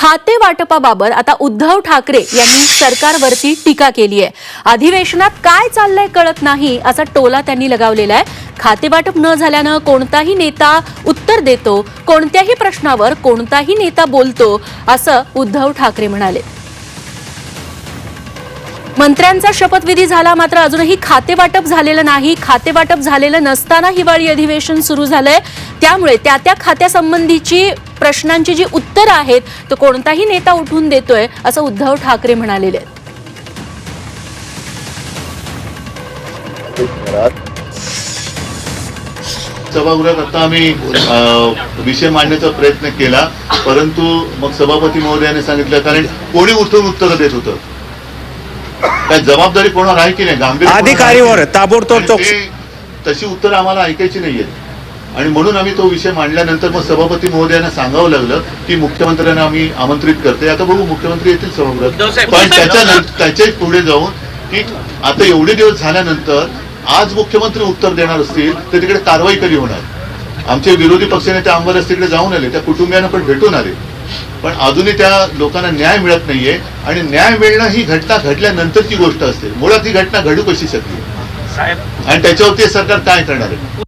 खाते वाटपाबाबत आता उद्धव ठाकरे यांनी सरकारवरती टीका केली आहे. अधिवेशनात काय चाललंय कळत नाही असा टोला त्यांनी लगावलेला आहे. खाते वाटप न झाल्यानं कोणताही नेता उत्तर देतो कोणत्याही प्रश्नावर कोणताही नेता बोलतो असं उद्धव ठाकरे म्हणाले. मंत्र्यांचा शपथविधी झाला मात्र अजूनही खाते वाटप झालेलं नाही. खाते वाटप झालेलं नसताना हिवाळी अधिवेशन सुरू झालंय. त्यामुळे त्या त्या खात्यासंबंधीची प्रश्नांची जी उत्तरं आहेत तो कोणताही नेता उठून देतोय असं उद्धव ठाकरे म्हणालेले आहेत. सभागृहात आता आम्ही अ, विषय मांडण्याचा प्रयत्न केला परंतु मग सभापती महोदयाने सांगितलं कारण कोणी उठून उत्तर देत होतं. काय जबाबदारी कोणावर आहे की नाही? गांभीर्य अधिकारीवर नाही? ताबडतोब. ते- तशी उत्तर आम्हाला ऐकायची नाहीयेत. आणि म्हणून आम्ही तो विषय मांडल्यानंतर मग सभापती महोदयांना सांगावं लागलं की मुख्यमंत्र्यांना आम्ही आमंत्रित करते आता बघू मुख्यमंत्री येतील सभागृहात. पण त्याच्या त्याच्याही पुढे जाऊन की आता एवढे दिवस झाल्यानंतर आज मुख्यमंत्री उत्तर देणार असतील तर तिकडे कारवाई कधी होणार? आमचे विरोधी पक्षनेते आंबरस तिकडे जाऊन आले त्या कुटुंबियांना पण भेटून आले. पण अजूनही त्या लोकांना न्याय मिळत नाहीये आणि न्याय मिळणं ही घटना घडल्यानंतरची गोष्ट असते. मुळात ही घटना घडू कशी शकली? आणि त्याच्यावरती सरकार काय करणार आहे?